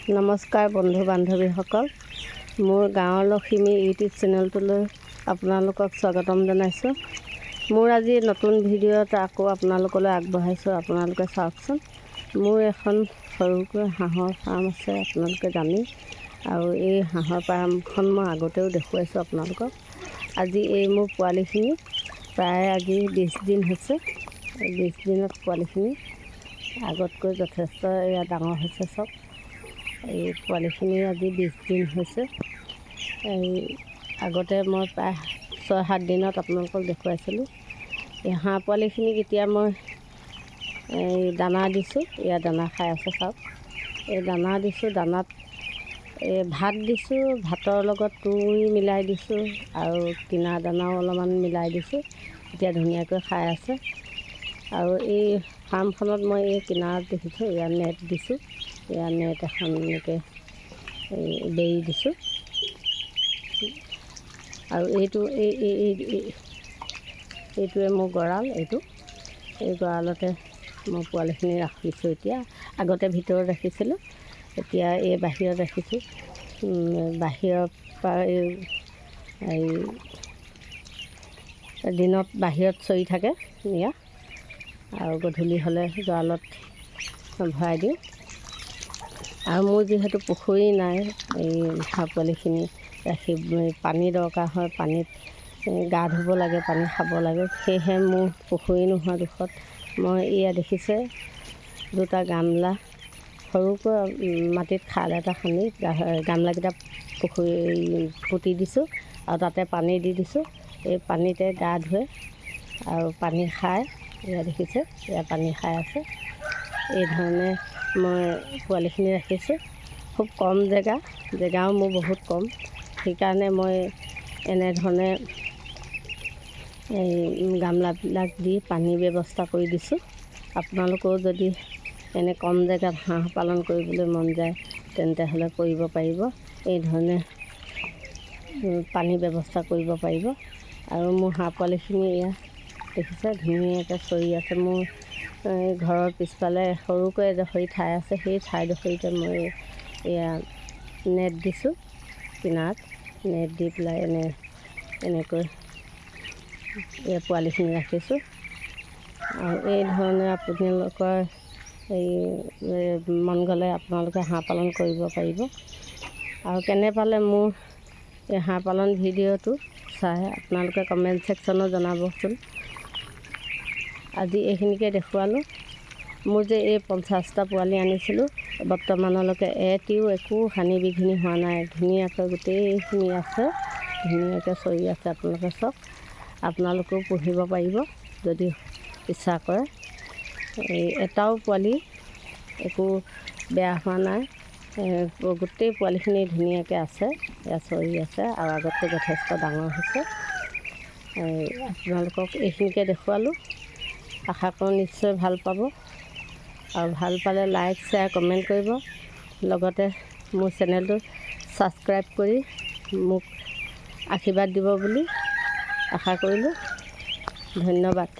নমস্কাৰ বন্ধু বান্ধৱীসকল। মোৰ গাঁৱৰ লখিমী ইউটিউব চেনেলটোলৈ আপোনালোকক স্বাগতম জনাইছোঁ। মোৰ আজি নতুন ভিডিঅ'ত আকৌ আপোনালোকলৈ আগবঢ়াইছোঁ। আপোনালোকে চাওকচোন মোৰ এখন সৰুকৈ হাঁহৰ ফাৰ্ম আছে আপোনালোকে জানেই। আৰু এই হাঁহৰ ফাৰ্মখন মই আগতেও দেখুৱাইছোঁ আপোনালোকক। আজি এই মোৰ পোৱালিখিনি প্ৰায় আজি বিছ দিন হৈছে। বিছ দিনত পোৱালিখিনি আগতকৈ যথেষ্ট এয়া ডাঙৰ হৈছে চব। এই পোৱালিখিনি আজি বিছ দিন হৈছে। এই আগতে মই প্ৰায় ছয়, সাত দিনত আপোনালোকক দেখুৱাইছিলোঁ। এই হাঁহ পোৱালিখিনিক এতিয়া মই এই দানা দিছোঁ, এয়া দানা খাই আছে চাওক। এই দানা দিছোঁ, দানাত এই ভাত দিছোঁ, ভাতৰ লগত তুঁহ মিলাই দিছোঁ আৰু কিনা দানাও অলপমান মিলাই দিছোঁ, এতিয়া ধুনীয়াকৈ খাই আছে। আৰু এই ফাৰ্মখনত মই এই কিনাৰত দেখিছোঁ ইয়াত নেট দিছোঁ। ইয়াত নেট এখন এনেকৈ বেৰি দিছোঁ। আৰু এইটো এই এই এই- এইটোৱে মোৰ গঁৰাল এইটো। এই গঁৰালতে মই পোৱালিখিনি ৰাখিছোঁ এতিয়া। আগতে ভিতৰত ৰাখিছিলোঁ এতিয়া এই বাহিৰত ৰাখিছোঁ। উম, বাহিৰৰ পৰা এই এই দিনত বাহিৰত চৰি থাকে এয়া। আৰু গধূলি হ'লে গঁৰালত ভৰাই দিওঁ। আৰু মোৰ যিহেতু পুখুৰী নাই এই হাঁহ পোৱালিখিনি ৰাখি পানী দৰকাৰ হয় পানীত গা ধুব লাগে পানী খাব লাগে সেয়েহে মোৰ পুখুৰী নোহোৱা দুখত মই এয়া দেখিছে দুটা গামলা সৰুকৈ মাটিত খাল এটা খান্দি গামলাকেইটা পুখুৰী পুতি দিছোঁ আৰু তাতে পানী দি দিছোঁ এই পানীতে গা ধুৱে আৰু পানী খায় এয়া দেখিছে এয়া পানী খাই আছে এই ধৰণে মই পোৱালিখিনি ৰাখিছোঁ। খুব কম জেগা, জেগাও মোৰ বহুত কম। সেইকাৰণে মই এনেধৰণে এই গামলাবিলাক দি পানীৰ ব্যৱস্থা কৰি দিছোঁ। আপোনালোকেও যদি এনে কম জেগাত হাঁহ পালন কৰিবলৈ মন যায় তেন্তে হ'লে কৰিব পাৰিব। এই ধৰণে পানীৰ ব্যৱস্থা কৰিব পাৰিব। আৰু মোৰ হাঁহ পোৱালিখিনি এয়া দেখিছে, ধুনীয়াকৈ চৰি আছে মোৰ ঘৰৰ পিছফালে সৰুকৈ এডোখৰি ঠাই আছে, সেই ঠাইডোখৰিতে মই এয়া নেট দিছোঁ কিনাৰত নেট দি পেলাই এনে, এনেকৈ এই পোৱালিখিনি ৰাখিছোঁ। আৰু এই ধৰণে আপোনালোকৰ এই মন গ'লে আপোনালোকে হাঁহ পালন কৰিব পাৰিব। আৰু কেনে পালে মোৰ এই হাঁহ পালন ভিডিঅ'টো চাই আপোনালোকে কমেণ্ট ছেকশ্যনত জনাবচোন। আজি এইখিনিকে দেখুৱালোঁ। মোৰ যে এই পঞ্চাছটা পোৱালি আনিছিলোঁ বৰ্তমানলৈকে এটিও একো হানি বিঘিনি হোৱা নাই। ধুনীয়াকৈ গোটেইখিনি আছে ধুনীয়াকৈ চৰি আছে আপোনালোকে চাওক আপোনালোকেও পুহিব পাৰিব যদি ইচ্ছা কৰে। এই এটাও পোৱালি একো বেয়া হোৱা নাই। গোটেই পোৱালিখিনি ধুনীয়াকৈ আছে এয়া চৰি আছে আৰু আগতকৈ যথেষ্ট ডাঙৰ হৈছে। আপোনালোকক এইখিনিকে দেখুৱালোঁ। আশা কৰোঁ নিশ্চয় ভালো পাব। আৰু ভালো পালে লাইক শ্বেয়াৰ কমেণ্ট কৰিব। লগতে মোৰ চেনেলটো ছাবস্ক্ৰাইব কৰি মোক আশীৰ্বাদ দিব বুলি আশা কৰিলোঁ। ধন্যবাদ।